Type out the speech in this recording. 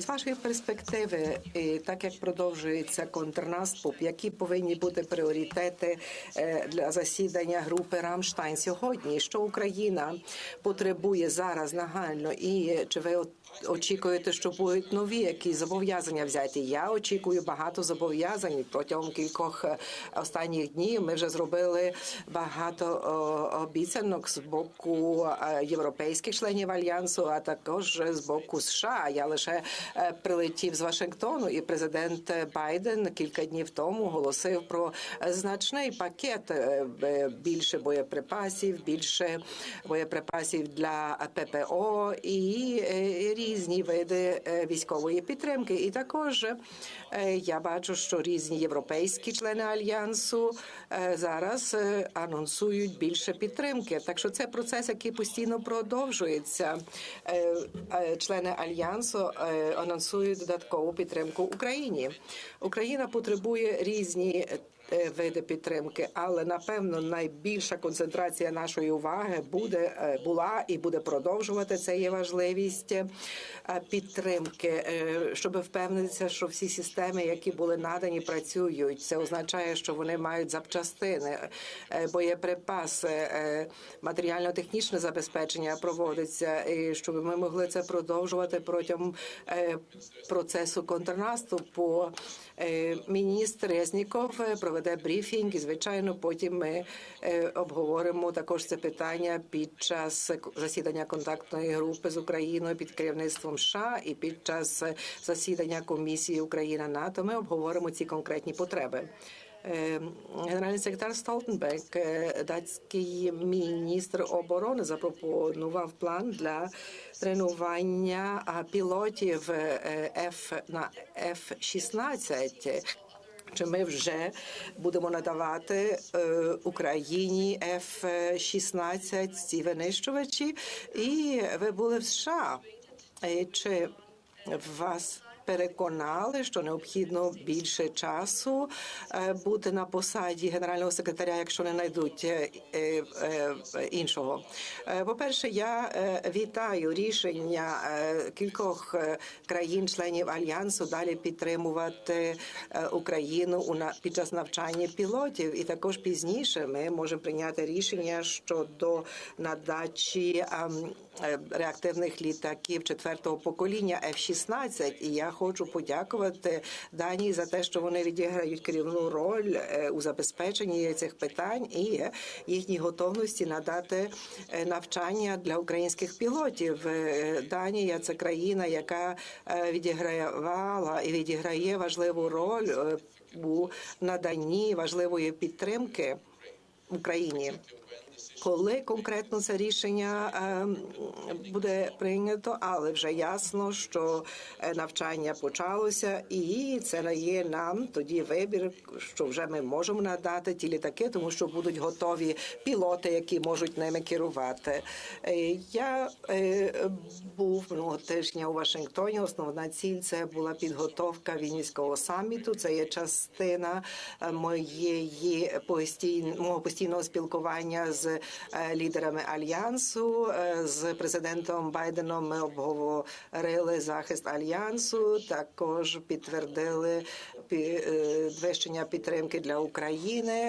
З вашої перспективи, так як продовжується контрнаступ, які повинні бути пріоритети е, для засідання групи Рамштайн сьогодні? Що Україна потребує зараз нагально? І чи ви очікуєте, що будуть нові якісь зобов'язання взяті? Я очікую багато зобов'язань протягом кількох е, останніх днів. Ми вже зробили багато обіцянок з боку е, європейських членів альянсу, а також з боку США. Я лише е, прилетів з Вашингтону, і президент Байден кілька днів тому оголосив про значний пакет більше боєприпасів, більше боєприпасів для ППО і різні види е, військової підтримки. І також е, я бачу, що різні європейські члени альянсу е, зараз анонсують більше підтримки. Так що це процес, який постійно продовжується. Члени альянсу анонсують додаткову підтримку Україні. Україна потребує різні. Е, Види підтримки, але напевно найбільша концентрація нашої уваги буде е, була і буде продовжувати це є важливість е, підтримки, щоб впевнитися, що всі системи, які були надані, працюють. Це означає, що вони мають запчастини, боєприпаси, матеріально-технічне забезпечення проводиться, і щоб ми могли це продовжувати протягом процесу контрнаступу. Міністр Резніков е, проведе брифінг, і звичайно, потім ми е, обговоримо також це питання під час засідання контактної групи з Україною під керівництвом США і під час засідання комісії Україна НАТО. Ми обговоримо ці конкретні потреби. Е, Генеральний секретар Столтенберг, е, датський міністр оборони, запропонував план для тренування пілотів F на F-16. Чи ми вже будемо надавати е, Україні F-16 ці винищувачі? І ви були в США. Е, Чи вас переконали, що необхідно більше часу е, бути на посаді генерального секретаря, якщо не знайдуть е, е, іншого? Е, По-перше, я вітаю рішення кількох країн-членів альянсу далі підтримувати Україну під час навчання пілотів, і також пізніше ми можемо прийняти рішення щодо надачі ем, реактивних літаків четвертого покоління F-16. І я хочу подякувати Данії за те, що вони відіграють керівну роль е, у забезпеченні цих питань і їхній готовності надати е, навчання для українських пілотів. Е, Данія це країна, яка відігравала і відіграє важливу роль у наданні важливої підтримки Україні. Коли конкретно це рішення е, буде прийнято, але вже ясно, що е, навчання почалося, і це дає нам тоді вибір, що вже ми можемо надати ті літаки, тому що будуть готові пілоти, які можуть ними керувати. Е, Я е, був минулого тижня у Вашингтоні. Основна ціль це була підготовка Вінницького саміту. Це є частина моєї постійн- мого постійного спілкування з лідерами альянсу. Е, З президентом Байденом ми обговорили захист альянсу. Також підтвердили підвищення підтримки для України.